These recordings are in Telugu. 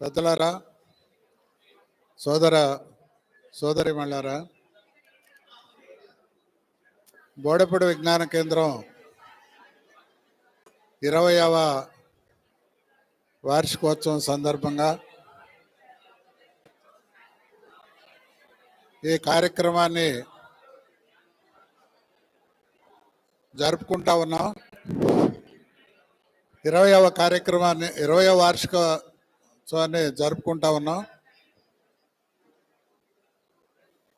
పెద్దలారా సోదర సోదరి మళ్ళారా బోడపూడి విజ్ఞాన కేంద్రం ఇరవయవ వార్షికోత్సవం సందర్భంగా ఈ కార్యక్రమాన్ని జరుపుకుంటా ఉన్నాం. ఇరవయవ కార్యక్రమాన్ని ఇరవయవ ఉత్సవాన్ని జరుపుకుంటా ఉన్నాం.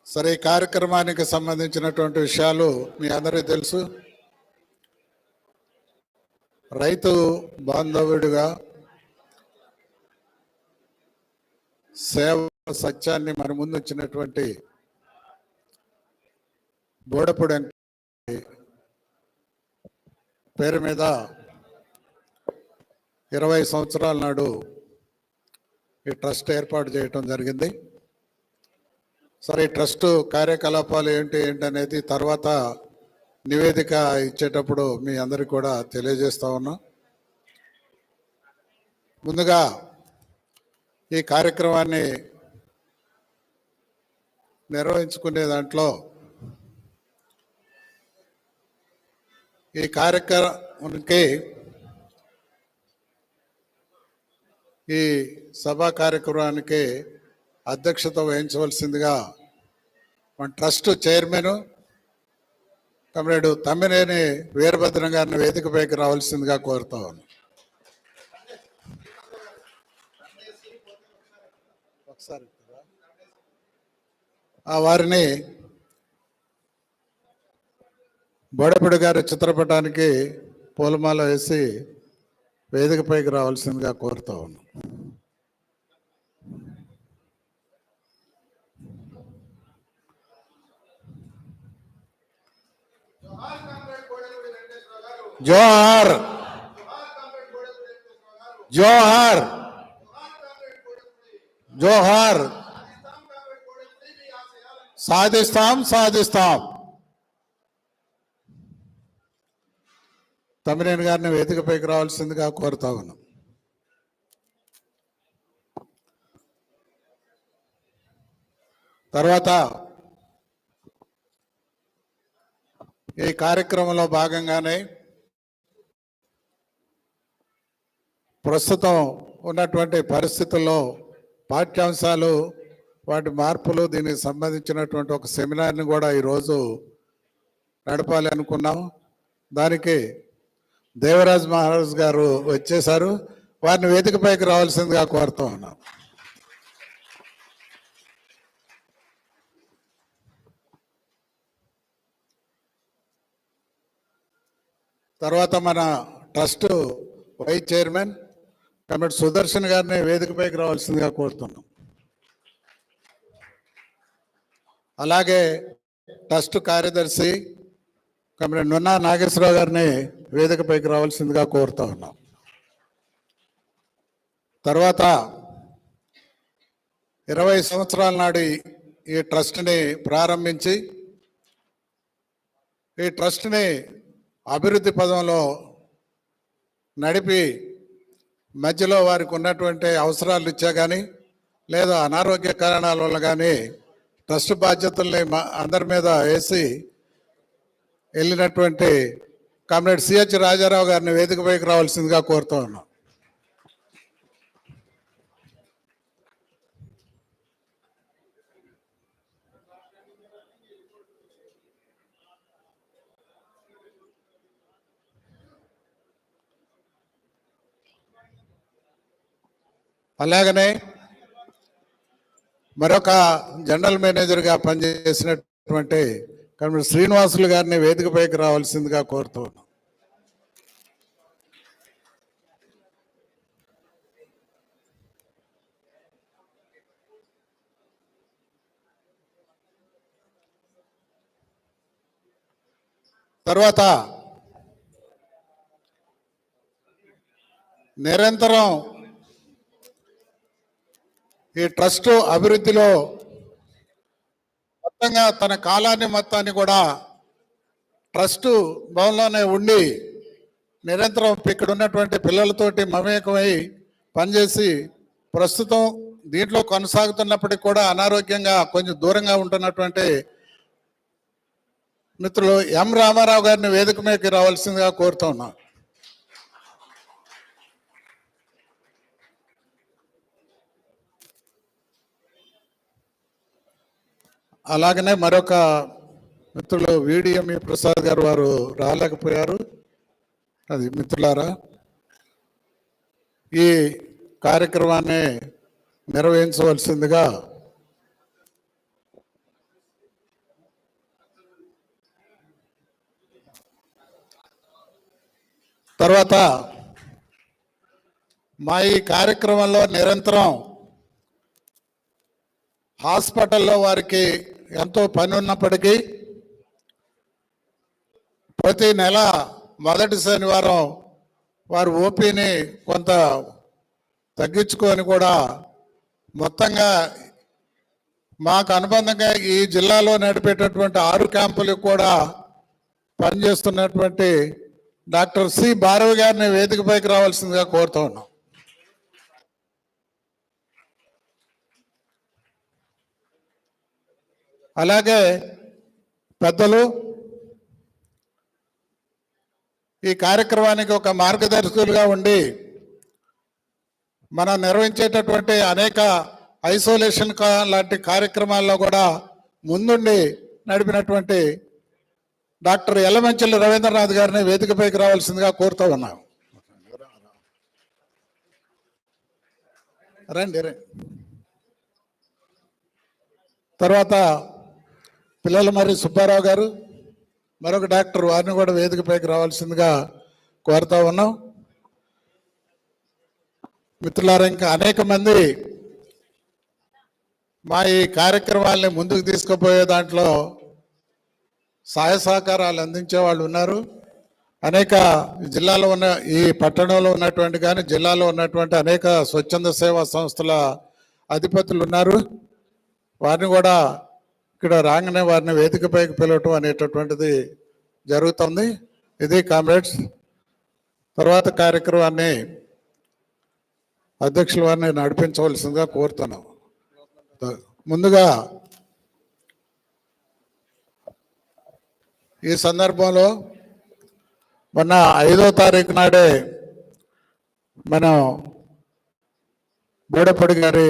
సరే ఈ కార్యక్రమానికి సంబంధించినటువంటి విషయాలు మీ అందరికీ తెలుసు. రైతు బాంధవుడిగా సేవ సత్యాన్ని మన ముందు వచ్చినటువంటి బోడపూడి పేరు మీద ఇరవై సంవత్సరాల నాడు ఈ ట్రస్ట్ ఏర్పాటు చేయటం జరిగింది. సరే ఈ ట్రస్ట్ కార్యకలాపాలు ఏంటి ఏంటి అనేది తర్వాత నివేదిక ఇచ్చేటప్పుడు మీ అందరికి కూడా తెలియజేస్తా ఉన్నా. ముందుగా ఈ కార్యక్రమాన్ని నిర్వహించుకునే దాంట్లో ఈ కార్యక్రమానికి ఈ సభా కార్యక్రమానికి అధ్యక్షత వహించవలసిందిగా మన trust chairman comrade Tammineni Veerabhadram గారిని వేదికపైకి రావాల్సిందిగా కోరుతా ఉన్నాను. ఒకసారి ఆ వారిని బోడపిడి గారి చిత్రపటానికి పూలమాల వేసి వేదికపైకి రావాల్సిందిగా కోరుతా ఉన్నాం జోహార్! జోహార్! జోహార్! సాధిస్తాం సాధిస్తాం. తమ్మినేని గారిని వేదికపైకి రావాల్సిందిగా కోరుతా ఉన్నాం. తర్వాత ఈ కార్యక్రమంలో భాగంగానే ప్రస్తుతం ఉన్నటువంటి పరిస్థితుల్లో పాఠ్యాంశాలు వాటి మార్పులు దీనికి సంబంధించినటువంటి ఒక సెమినార్ని కూడా ఈరోజు నడపాలి అనుకున్నాం. దానికి దేవరాజ్ మహారాజ్ గారు వచ్చేశారు. వారిని వేదికపైకి రావాల్సిందిగా కోరుతూ ఉన్నాం. తర్వాత మన trust vice chairman committee Sudarshan గారిని వేదికపైకి రావాల్సిందిగా కోరుతున్నాం. అలాగే ట్రస్ట్ కార్యదర్శి కమిటీ నున్న నాగేశ్వరరావు గారిని వేదికపైకి రావాల్సిందిగా కోరుతా ఉన్నాం. తర్వాత ఇరవై సంవత్సరాల నాడు ఈ- ట్రస్ట్ని ప్రారంభించి ఈ ట్రస్ట్ని అభివృద్ధి పదంలో నడిపి మధ్యలో వారికి ఉన్నటువంటి అవసరాలు ఇచ్చా కానీ లేదా అనారోగ్య కారణాల వల్ల కానీ ట్రస్ట్ బాధ్యతల్ని మా అందరి మీద వేసి వెళ్ళినటువంటి కామ్రేడ్ సిహెచ్ రాజారావు గారిని వేదికపైకి రావాల్సిందిగా కోరుతూ ఉన్నాం. అలాగనే మరొక జనరల్ మేనేజర్గా పనిచేసినటువంటి కమిటీ శ్రీనివాసులు గారిని వేదికపైకి రావాల్సిందిగా కోరుతూ ఉన్నాం. తర్వాత నిరంతరం ఈ ట్రస్టు అభివృద్ధిలో మొత్తంగా తన కాలాన్ని మొత్తాన్ని కూడా ట్రస్ట్ భవన్లోనే ఉండి నిరంతరం ఇక్కడ ఉన్నటువంటి పిల్లలతోటి మమేకమై పనిచేసి ప్రస్తుతం దీంట్లో కొనసాగుతున్నప్పటికీ కూడా అనారోగ్యంగా కొంచెం దూరంగా ఉంటున్నటువంటి మిత్రులు ఎం రామారావు గారిని వేదిక మీదకి రావాల్సిందిగా కోరుతా అలాగనే మరొక మిత్రులు వీడిఎంఈ ప్రసాద్ గారు వారు రాలేకపోయారు. అది మిత్రులారా ఈ కార్యక్రమాన్ని నిర్వహించవలసిందిగా తర్వాత మా ఈ కార్యక్రమంలో నిరంతరం హాస్పిటల్లో వారికి ఎంతో పని ఉన్నప్పటికీ ప్రతి నెల మొదటి శనివారం వారు ఓపీని కొంత తగ్గించుకొని కూడా మొత్తంగా మాకు అనుబంధంగా ఈ జిల్లాలో నడిపేటటువంటి ఆరు క్యాంపులకు కూడా పనిచేస్తున్నటువంటి డాక్టర్ సి. భారవి గారిని వేదికపైకి రావాల్సిందిగా కోరుతా ఉన్నాం. అలాగే పెద్దలు ఈ కార్యక్రమానికి ఒక మార్గదర్శకులుగా ఉండి మనం నిర్వహించేటటువంటి అనేక ఐసోలేషన్ లాంటి కార్యక్రమాల్లో కూడా ముందుండి నడిపినటువంటి డాక్టర్ ఎల్లమంచెల్లి రవీంద్రనాథ్ గారిని వేదికపైకి రావాల్సిందిగా కోరుతూ ఉన్నాం. రండి రండి. తర్వాత పిల్లల మరి సుబ్బారావు గారు మరొక డాక్టర్ వారిని కూడా వేదికపైకి రావాల్సిందిగా కోరుతా ఉన్నాం. మిత్రులారా ఇంకా అనేక మంది మా ఈ కార్యక్రమాల్ని ముందుకు తీసుకుపోయే దాంట్లో సహాయ సహకారాలు అందించే వాళ్ళు ఉన్నారు. అనేక జిల్లాలో ఉన్న ఈ పట్టణంలో ఉన్నటువంటి కానీ జిల్లాలో ఉన్నటువంటి అనేక స్వచ్ఛంద సేవా సంస్థల అధిపతులు ఉన్నారు. వారిని కూడా ఇక్కడ రాగానే వారిని వేదికపైకి పిలవటం అనేటటువంటిది జరుగుతుంది. ఇది కామ్రేడ్స్ తర్వాత కార్యక్రమాన్ని అధ్యక్షుల వారిని నడిపించవలసిందిగా కోరుతున్నాం. ముందుగా ఈ సందర్భంలో మొన్న ఐదో తారీఖు నాడే మనం బూడపడి గారి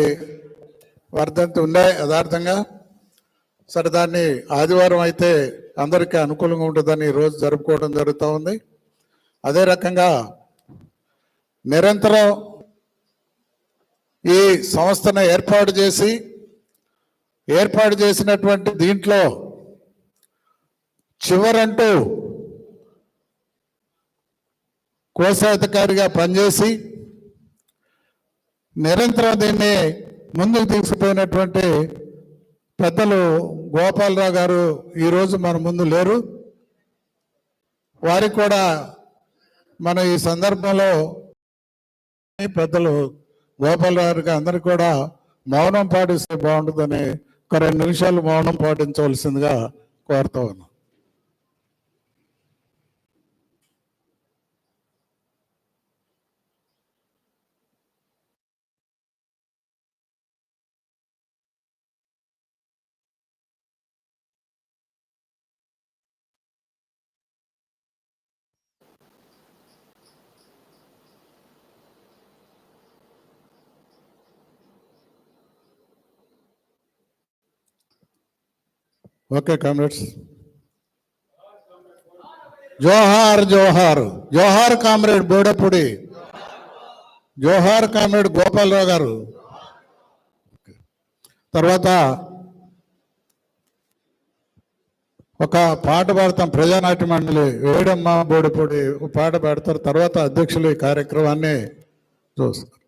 వర్ధంతి ఉండే యథార్థంగా సరే దాన్ని ఆదివారం అయితే అందరికీ అనుకూలంగా ఉంటుందని రోజు జరుపుకోవడం జరుగుతూ ఉంది. అదే రకంగా నిరంతరం ఈ సంస్థను ఏర్పాటు చేసి ఏర్పాటు చేసినటువంటి దీంట్లో చివరంటూ కోశాధికారిగా పనిచేసి నిరంతరం దీన్ని ముందుకు తీసుకుపోయినటువంటి పెద్దలు గోపాలరావు గారు ఈరోజు మన ముందు లేరు. వారికి కూడా మన ఈ సందర్భంలో పెద్దలు గోపాలరావు గారికి అందరికి కూడా మౌనం పాటిస్తే బాగుంటుందని ఒక రెండు నిమిషాలు మౌనం పాటించవలసిందిగా కోరుతా ఉన్నాను ఓకే కామ్రేడ్స్ జోహార్ జోహార్ జోహార్ కామ్రేడ్ బోడపూడి జోహార్ కామ్రేడ్ గోపాలరావు గారు తర్వాత ఒక పాట పాడతాం ప్రజానాట్య మండలి వేడమ్మ బోడిపూడి పాట పాడతారు. తర్వాత అధ్యక్షులు ఈ కార్యక్రమాన్ని చూస్తారు